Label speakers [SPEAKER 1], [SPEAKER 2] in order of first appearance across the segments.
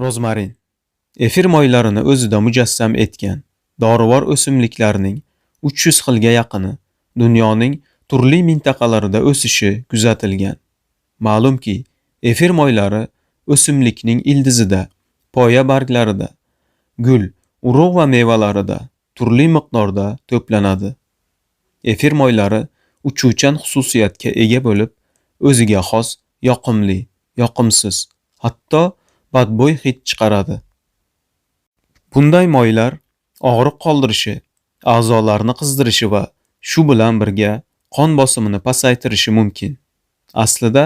[SPEAKER 1] Rozmarin efir moylarini o'zida mujassam etgan dorivor o'simliklarning 300 xilga yaqini dunyoning turli mintaqalarida o'sishi kuzatilgan. Ma'lumki, efir moylari o'simlikning ildizida, poya barglarida, gul, urug' va mevalarida turli miqdorda to'planadi. Efir moylari uchuvchan xususiyatga ega bo'lib, o'ziga xos yoqimli, yoqimsiz, hatto badbo'y hid chiqaradi. Bunday moylar og'riq qoldirishi, a'zolarni qizdirishi va shu bilan birga qon bosimini pasaytirishi mumkin. Aslida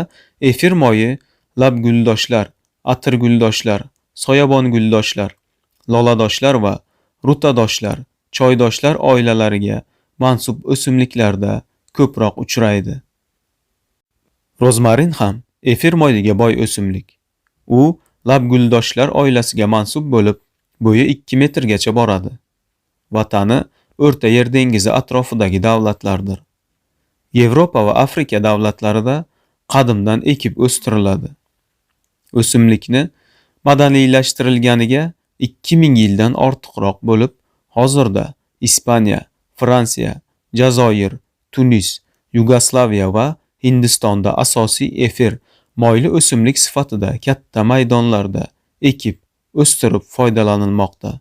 [SPEAKER 1] efir moyi lab guldoshlar, atir guldoshlar, soyabon guldoshlar, loladoshlar va rutadoshlar, choydoshlar oilalariga mansub o'simliklarda ko'proq uchraydi. Rozmarin ham efir moyiga boy o'simlik. U labguldoshlar oilasiga mansub bo'lib, bo'yi 2 metrgacha boradi. Vatani O'rta Yer dengizi atrofidagi davlatlardir. Yevropa va Afrika davlatlarida qadimdan ekib o'stiriladi. O'simlikni madaniylashtirilganiga 2000 yildan ortiqroq bo'lib, hozirda Ispaniya, Fransiya, Jazoir, Tunis, Yugoslaviya va Hindistonda asosiy efir moyli o'simlik sifatida katta maydonlarda ekib, o'stirib foydalanilmoqda.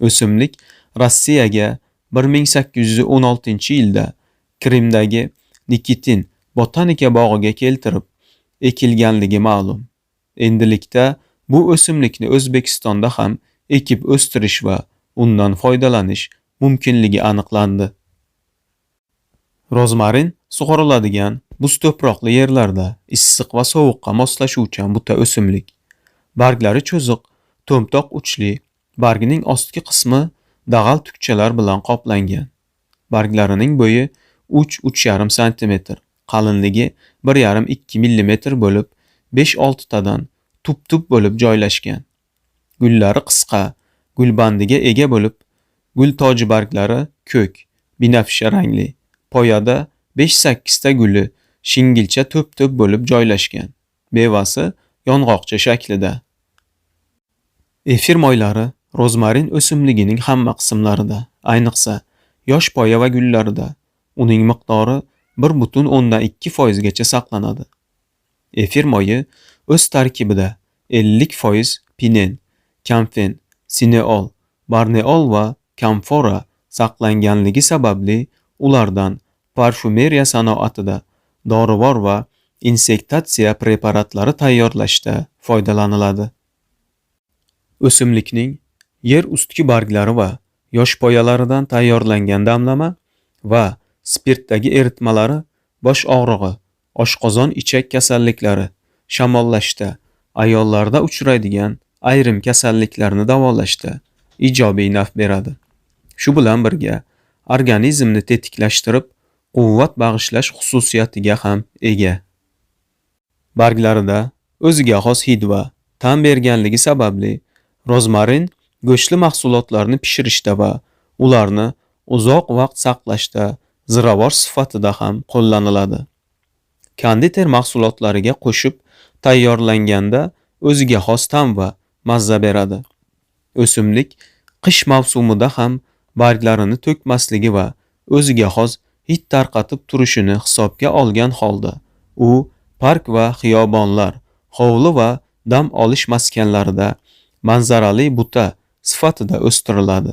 [SPEAKER 1] O'simlik Rossiyaga 1816-yilda Krimdagi Nikitin botanika bog'iga keltirib ekilganligi ma'lum. Endilikda bu o'simlikni O'zbekistonda ham ekib o'stirish va undan foydalanish mumkinligi aniqlandi. Rozmarin sug'oriladigan buz to'proqli yerlarda issiq va sovuqqa moslashuvchan buta o'simlik. Barglari cho'ziq, to'mtoq uchli, bargining ostki qismi dag'al tukchalar bilan qoplangan. Barglarining bo'yi 3-3,5 sm, qalinligi 1,5-2 mm bo'lib, 5-6 tadan tup-tup bo'lib joylashgan. Gullari qisqa, gulbandiga ega bo'lib, gul toji barglari ko'k, binafsha rangli. Poyada 5-8 ta guli shingilcha to'p-to'p bo'lib joylashgan. Mevasi yong'oqcha shaklida. Efir moylari rozmarin o'simligining hamma qismlarida, ayniqsa yosh poya va gullarida uning miqdori 1.2 gacha saqlanadi. Efir moyi o'z tarkibida 50% pinen, kamfen, sineol, barneol va kamfora saqlanganligi sababli ulardan parfumeriya sanoatida dorivor va insektatsiya preparatlari tayyorlashda foydalaniladi. O'simlikning yer ustki barglari va yosh poyalaridan tayyorlangan damlama va spirtdagi eritmalari bosh og'rig'i, oshqozon ichak kasalliklari, shamollashda, ayollarda uchraydigan ayrim kasalliklarni davolashda ijobiy naf beradi. Shu bilan birga organizmni tetiklashtirib, quvvat bag'ishlash xususiyatiga ham ega. Barglarida o'ziga xos hid va ta'm berganligi sababli rozmarin go'shtli mahsulotlarni pishirishda va ularni uzoq vaqt saqlashda ziravor sifatida ham qo'llaniladi. Konditer mahsulotlariga qo'shib tayyorlanganda o'ziga xos ta'm va mazza beradi. O'simlik qish mavsumida ham barglarini to'kmasligi va o'ziga xos hid tarqatib turishini hisobga olgan holda u park va xiyobonlar, hovli va dam olish maskanlarida manzarali buta sifatida o'stiriladi.